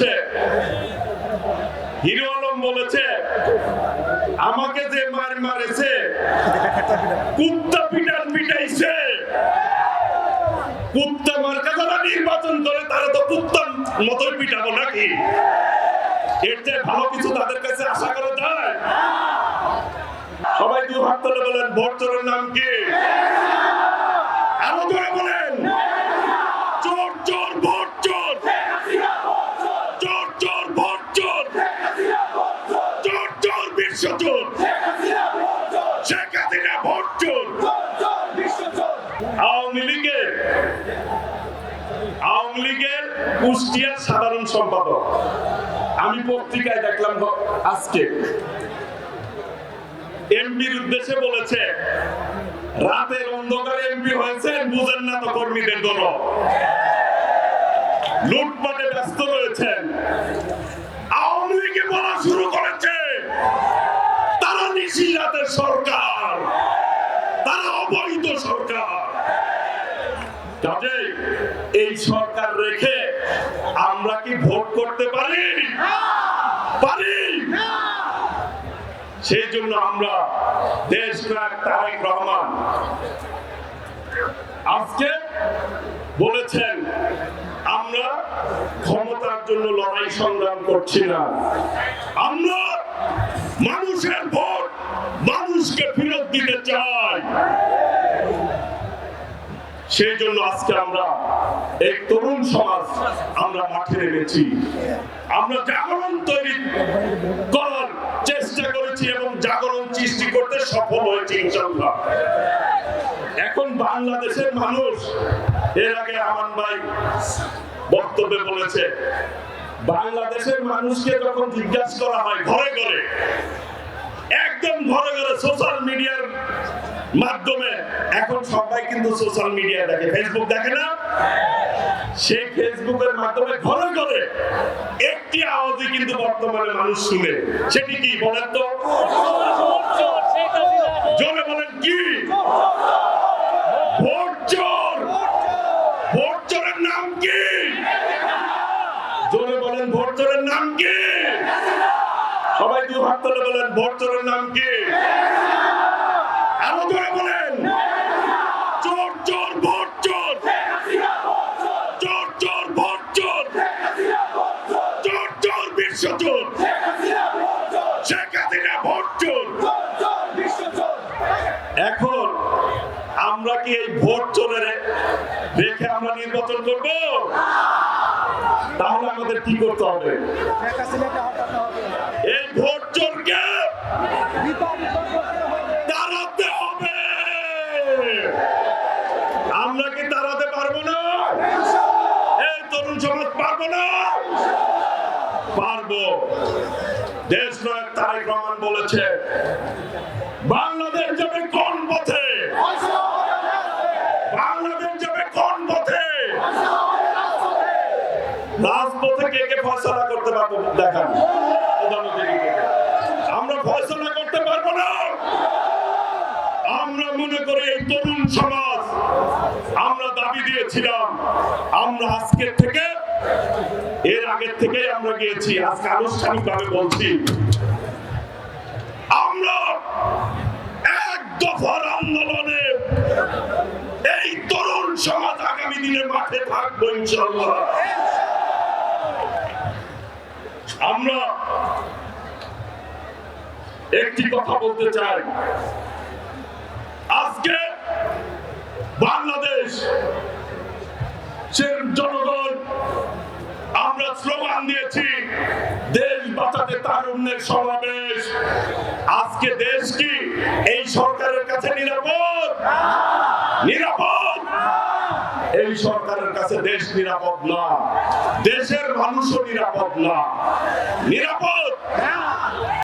করেছে হিরো আলম বলেছে, আমাকে যে মার মারেছে, কুত্তা পিটাইছে। কুত্তা মার্কা যারা নির্বাচন করে, তারা তো কুত্তার মতোই পিটাবো নাকি? এর চেয়ে ভালো কিছু তাদের কাছে আশা করা যায়? সবাই দু হাত বলেন, ভোট নাম কি? আরও বলেন। কুষ্টিয়ার সাধারণ সম্পাদক। আমি পত্রিকায় দেখলাম আজকে। এমপির উদ্দেশ্যে বলেছে, রাতের অন্ধকারে এমপি হয়েছেন বুঝেন না তো কর্মীদের দল। লুটপাটে ব্যস্ত রয়েছেন। আওয়ামী লীগে বলা শুরু করেছে, তারা নিশিরাতের সরকার, তারা অবৈধ সরকার। কাজেই এই সরকার রেখে আমরা কি ভোট করতে পারি? পারি। সেই জন্য আমরা দেশ তারেক রহমান আজকে বলেছেন, আমরা ক্ষমতার জন্য লড়াই সংগ্রাম করছি না। আমরা মানুষের ভোট মানুষকে ফেরত দিতে চাই। সেই জন্য আজকে আমরা এই তরুণ সমাজ আমরা মাঠে নেমেছি। আমরা জাগরণ তৈরি করার চেষ্টা করেছি এবং জাগরণ সৃষ্টি করতে সফল হয়েছি ইনশাল্লাহ এখন বাংলাদেশের মানুষ, এর আগে আমান ভাই বক্তব্যে বলেছে, বাংলাদেশের মানুষকে যখন জিজ্ঞাসা করা হয়, ঘরে ঘরে একদম ঘরে ঘরে সোশ্যাল মিডিয়ার মাধ্যমে। এখন সবাই কিন্তু সোশ্যাল মিডিয়া দেখে। ফেসবুক দেখে না? সেই ফেসবুকের মাধ্যমে ঘরে ঘরে একটি আওয়াজই কিন্তু বর্তমানে মানুষ শুনে। সেটি কি বলেন তো? জোরে বলেন কি? ভোট ভোট নাম কি? জোরে বলেন ভোট চোরের নাম কি? সবাই দু হাত তুলে বলেন, ভোট চোরের নাম কি? আরও জোরে বলেন। চোর চোর ভোট চোর চোর চোর ভোট চোর চোর চোর ভোট চোর এখন আমরা কি এই ভোট চোরের রেখে আমরা নির্বাচন করব? তাহলে আমাদের কি করতে হবে? এই ভোট চোরকে হবে। আমরা কি তাড়াতে পারব না? তরুণ পারব না? পারব। দেশ নায়ক তারেক রহমান বলেছে রাজপথে কে কে ফয়সলা করতে পারব দেখান। আমরা ফয়সলা করতে পারব না। আমরা মনে করি এই তরুণ সমাজ, আমরা দাবি দিয়েছিলাম, আমরা আজকের থেকে, এর আগের থেকেই আমরা গিয়েছি, আজকে আনুষ্ঠানিকভাবে বলছি, আমরা এক দফার আন্দোলনে এই তরুণ সমাজ আগামী দিনে মাঠে থাকব ইনশাল্লাহ আমরা একটি কথা বলতে চাই। আজকে বাংলাদেশ জনগণ, আমরা স্লোগান দিয়েছি, দেশ বাঁচাতে তারুণ্যের সমাবেশ। আজকে দেশ কি এই সরকারের কাছে নিরাপদ? নিরাপদ। এই সরকারের কাছে দেশ নিরাপদ না। দেশের মানুষও নিরাপদ না। নিরাপদ।